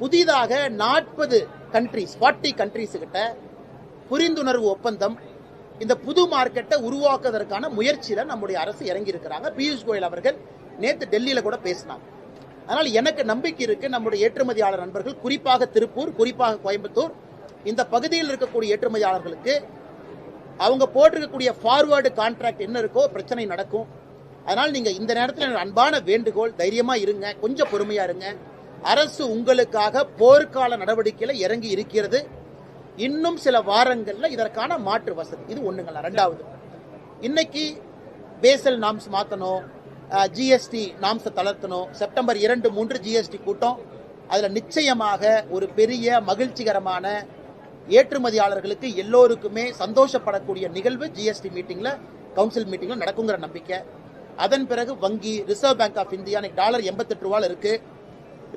புதிதாக நாற்பது countries forty countries கிட்ட புரிந்துணர்வு ஒப்பந்தம் இந்த புது மார்க்கெட்டை உருவாக்குவதற்கான முயற்சியில நம்முடைய அரசு இறங்கி இருக்கிறாங்க பியூஷ் கோயல் அவர்கள் நேற்று டெல்லியில கூட பேசினாங்க. அதனால் எனக்கு நம்பிக்கை இருக்கு நம்முடைய ஏற்றுமதியாளர் நண்பர்கள் குறிப்பாக திருப்பூர் குறிப்பாக கோயம்புத்தூர் இந்த பகுதியில் இருக்கக்கூடிய ஏற்றுமதியாளர்களுக்கு அவங்க போட்டிருக்கக்கூடிய ஃபார்வேர்டு கான்ட்ராக்ட் என்ன இருக்கோ பிரச்சனை நடக்கும். அதனால் நீங்க இந்த நேரத்தில் எனக்கு அன்பான வேண்டுகோள் தைரியமா இருங்க கொஞ்சம் பொறுமையா இருங்க. அரசு உங்களுக்காக போர்க்கால நடவடிக்கையில் இறங்கி இருக்கிறது. இன்னும் சில வாரங்களில் இதற்கான மாற்று வசதி. இது ஒன்றுங்களா ரெண்டாவது. இன்னைக்கு பேசல் நாம்ஸ் மாற்றணும் ஜிஎஸ்டி நாம்ஸை தளர்த்தணும். செப்டம்பர் இரண்டு மூன்று ஜிஎஸ்டி கூட்டம். அதில் நிச்சயமாக ஒரு பெரிய மகிழ்ச்சிகரமான ஏற்றுமதியாளர்களுக்கு எல்லோருக்குமே சந்தோஷப்படக்கூடிய நிகழ்வு ஜிஎஸ்டி மீட்டிங்கில் கவுன்சில் மீட்டிங்கில் நடக்குங்கிற நம்பிக்கை. அதன் பிறகு வங்கி reserve bank of India dollar எண்பத்தெட்டு ரூபால இருக்குது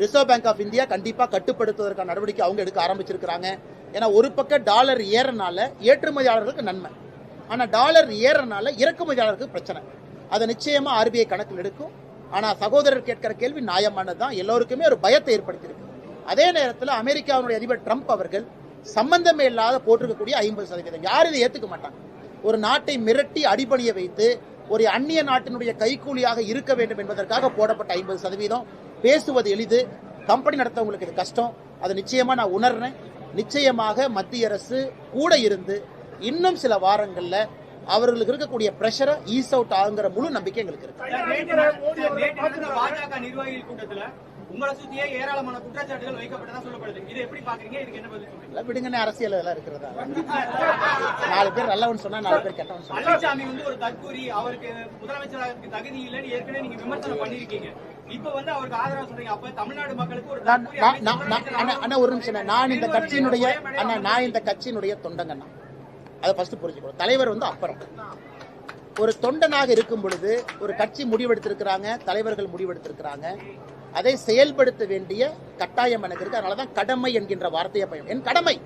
ரிசர்வ் பேங்க் ஆஃப் இந்தியா கண்டிப்பாக கட்டுப்படுத்துவதற்கான நடவடிக்கை அவங்க எடுக்க ஆரம்பிச்சிருக்கிறாங்க. ஏன்னா ஒரு பக்கம் டாலர் ஏறனால ஏற்றுமதியாளர்களுக்கு நன்மை. ஆனால் டாலர் ஏறனால இறக்குமதியாளருக்கு பிரச்சனை. அதை நிச்சயமாக ஆர்பிஐ கணக்கில் எடுக்கும். ஆனால் சகோதரர் கேட்கிற கேள்வி நியாயமானது தான். எல்லோருக்குமே ஒரு பயத்தை ஏற்படுத்தியிருக்கு. அதே நேரத்தில் அமெரிக்காவுடைய அதிபர் ட்ரம்ப் அவர்கள் சம்பந்தமே இல்லாத போட்டிருக்கக்கூடிய ஐம்பது சதவீதம். யாரும் இதை ஏற்றுக்க மாட்டாங்க. ஒரு நாட்டை மிரட்டி அடிபணிய வைத்து ஒரு அந்நிய நாட்டினுடைய கைக்கூலியாக இருக்க வேண்டும் என்பதற்காக போடப்பட்ட ஐம்பது சதவீதம். பேசுவது எளிது. கம்பெனி நடத்தவங்களுக்கு இது கஷ்டம். அதை நிச்சயமா நான் உணர்றேன். நிச்சயமாக மத்திய அரசு கூட இருந்து இன்னும் சில வாரங்கள்ல அவர்களுக்கு இருக்கக்கூடிய பிரஷரை ஈஸ் அவுட் ஆகுங்கிற முழு நம்பிக்கை எங்களுக்கு இருக்கு. பாஜக நிர்வாகிகள் கூட்டத்துல உங்களை சுத்தியே ஏராளமான குற்றச்சாட்டுகள் வைக்கப்பட்டதா சொல்லப்படுது. இதை எப்படி பாக்குறீங்க? இதுக்கு என்ன பதில் சொல்றீங்க? எல்லாம் விடுங்கன்னு அரசியல் இருக்கிறதா? நாலு பேர் நல்லவன் சொன்னா நாலு பேர் கெட்டவன் சொன்னா. பழனிசாமி வந்து ஒரு தற்கூரி அவருக்கு முதலமைச்சராக தகுதி இல்லைன்னு ஏற்கனவே நீங்க விமர்சனம் பண்ணிருக்கீங்க ஒரு நான் நிமிஷம் இந்த கட்சியினுடைய அண்ணா நான் இந்த கட்சியினுடைய தொண்டங்கண்ணா அதை ஃபர்ஸ்ட் புரிஞ்சுக்கணும். தலைவர் வந்து அப்புறம். ஒரு தொண்டனாக இருக்கும் பொழுது ஒரு கட்சி முடிவெடுத்திருக்கிறாங்க தலைவர்கள் முடிவெடுத்திருக்கிறாங்க. அதை செயல்படுத்த வேண்டிய கட்டாயம் எனக்கு இருக்கு அதனால தான் கடமை என்கின்ற வார்த்தையை பயன் என் கடமை.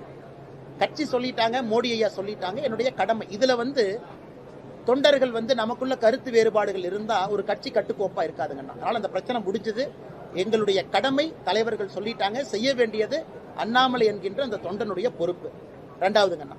கட்சி சொல்லிட்டாங்க மோடி ஐயா சொல்லிட்டாங்க என்னுடைய கடமை. இதுல வந்து தொண்டர்கள் வந்து நமக்குள்ள கருத்து வேறுபாடுகள் இருந்தா ஒரு கட்சி கட்டுக்கோப்பா இருக்காதுங்கண்ணா. அதனால அந்த பிரச்சனை முடிஞ்சது. எங்களுடைய கடமை தலைவர்கள் சொல்லிட்டாங்க. செய்ய வேண்டியது அண்ணாமலை என்கின்ற அந்த தொண்டனுடைய பொறுப்பு. ரெண்டாவதுங்கண்ணா.